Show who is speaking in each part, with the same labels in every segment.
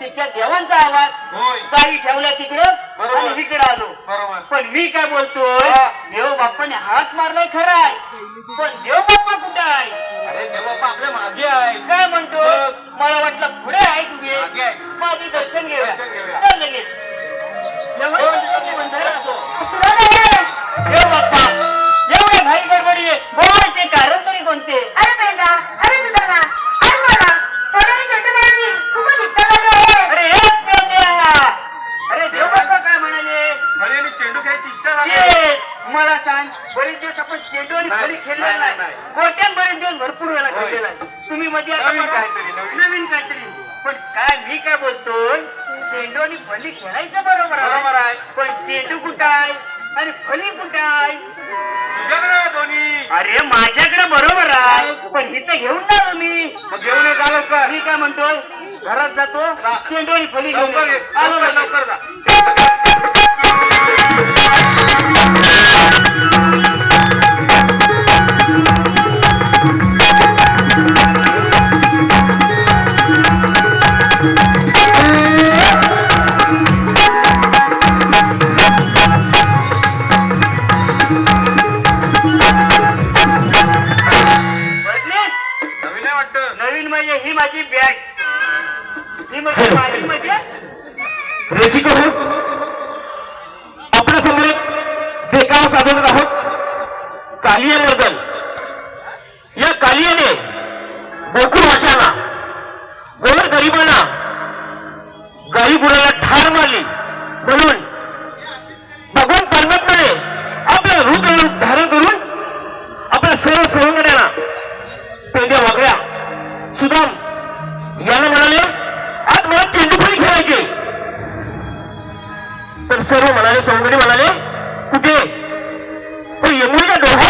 Speaker 1: तिथल्या देवांचा आवाज
Speaker 2: होय.
Speaker 1: गाई ठेवल्या तिकडं
Speaker 2: बरोबर.
Speaker 1: आणि इकडे आलो.
Speaker 2: बरोबर.
Speaker 1: पण मी काय बोलतोय
Speaker 2: हा.
Speaker 1: देव बाप्पाने हात मारलाय खरा आहे पण देव बाप्पा कुठं आहे?
Speaker 2: अरे देव बाप्पा आपल्या मागे आहे.
Speaker 1: काय म्हणतो? मला वाटलं पुढे आहे तुझे
Speaker 2: मागे आहे.
Speaker 1: माझी दर्शन घेऊया.
Speaker 2: दर्शन घेऊया.
Speaker 1: चल लगेच. असो.
Speaker 3: नाही.
Speaker 1: देव बाप्पा एवढे घाई गडबडी आहे. बोलायचे कारण तरी कोणते?
Speaker 3: अरे मेंढा अरे सुधारणा मला
Speaker 1: सांग बरेच दिवस आपण चेंडू आणि
Speaker 2: नाही.
Speaker 1: गोट्यान बरेच दिवस भरपूर वेळा. खेळलेला आहे. तुम्ही मध्ये आता
Speaker 2: नवीन. काहीतरी, नवीन.
Speaker 1: नवीन काहीतरी. पण काय मी काय बोलतोय चेंडू आणि फली खेळायचं बरोबर
Speaker 2: बरोबर आहे.
Speaker 1: पण चेंडू कुठं आहे? आणि फली कुठं आहे?
Speaker 2: तुझ्याकडे आहे दोन्ही
Speaker 1: अरे माझ्याकडे बरोबर आहे. पण इथं घेऊन मी.
Speaker 2: मग घेऊन ये का लवकर.
Speaker 1: मी काय म्हणतोय? घरात जातो चेंडू आणि फली घेऊन
Speaker 2: लवकर ये
Speaker 1: येतो. आलो.
Speaker 2: लवकर जा.
Speaker 1: ही माझी बॅग ही म्हणजे माझी म्हणजे?
Speaker 4: रसिक हो. आपल्यासमोर एक देखावा सादरत आहोत कालिया म्हणाले सौंदर्य म्हणाले कुठे? तर यमुनेच्या डोहावरती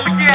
Speaker 2: देवाचे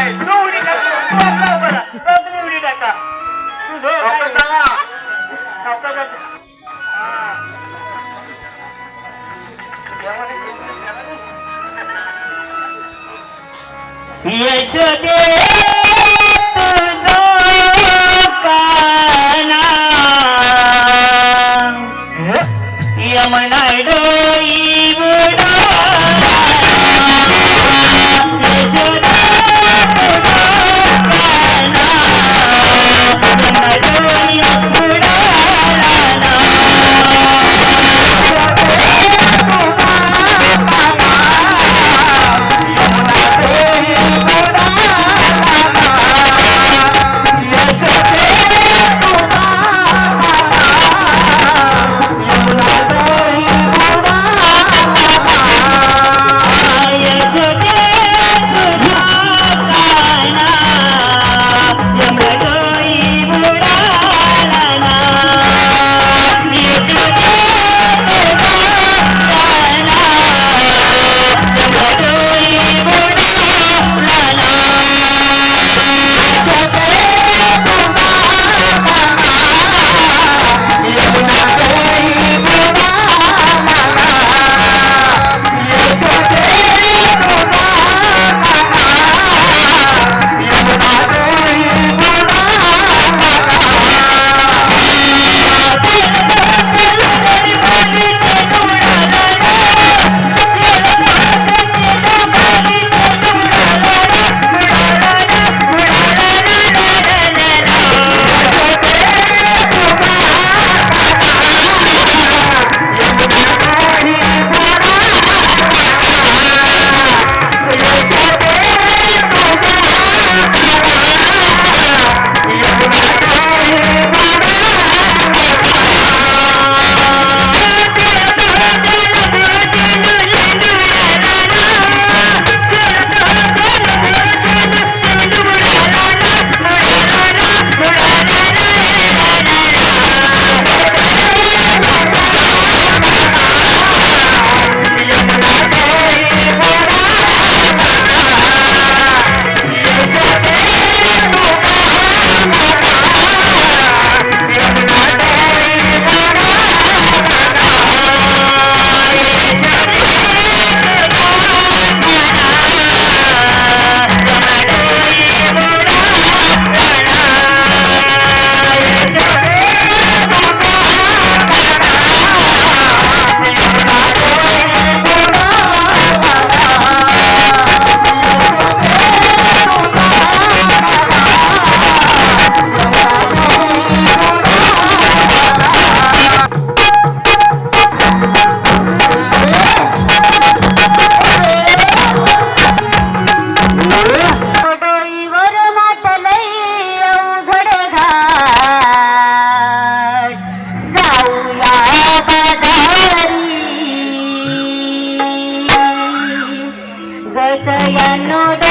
Speaker 5: নয়ন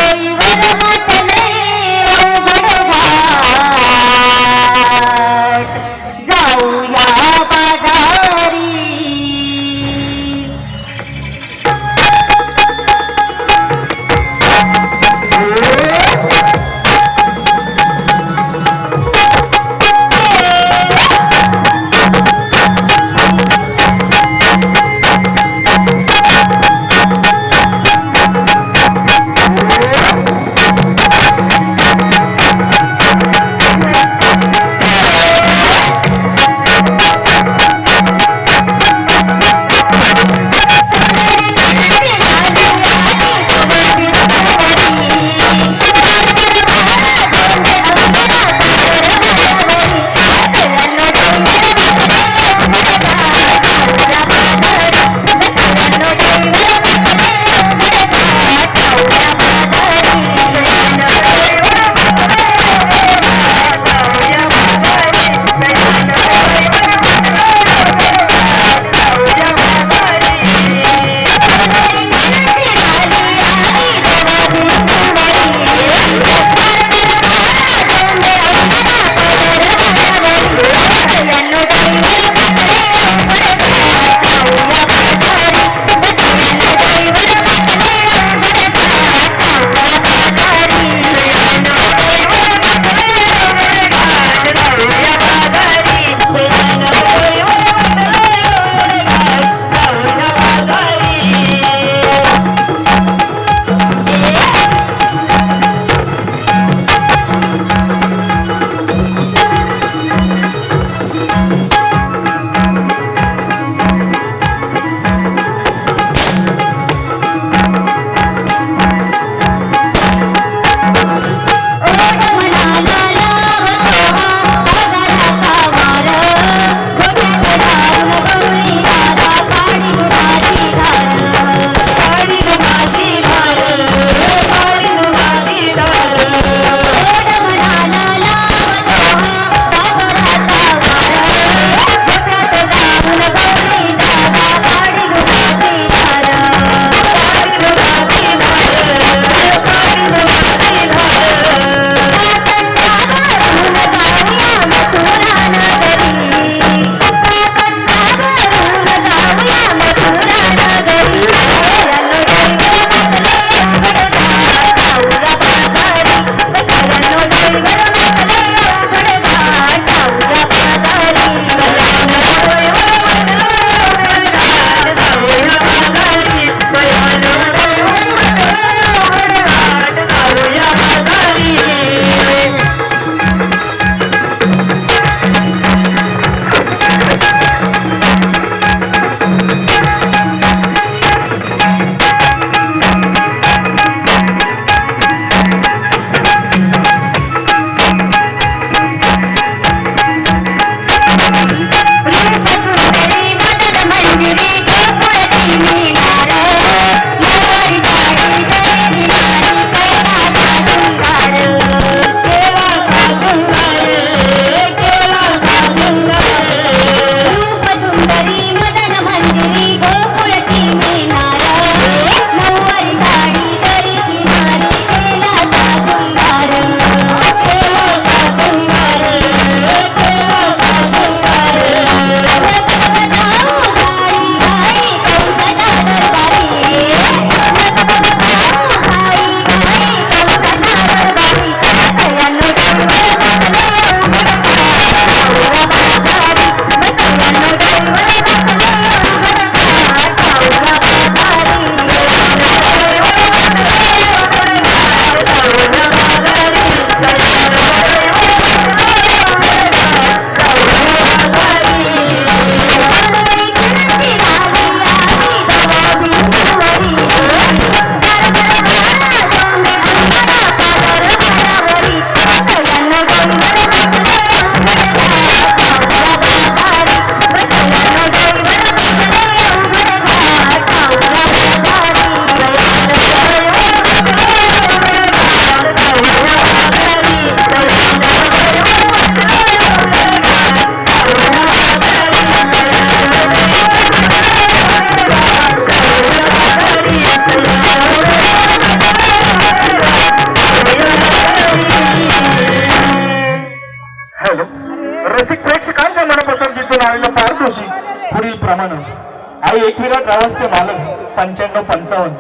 Speaker 5: पंच्याण्णव पंचावन्न.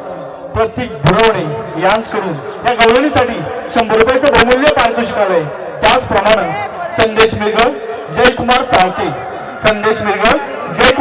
Speaker 5: प्रतीक भुरवणे यांच्याकडून या गवळणीसाठी शंभर रुपयाचं बहुमूल्य पारितोषिक आलंय. त्याचप्रमाणे संदेश मिरगळ जयकुमार चाळके. संदेश मिरगळ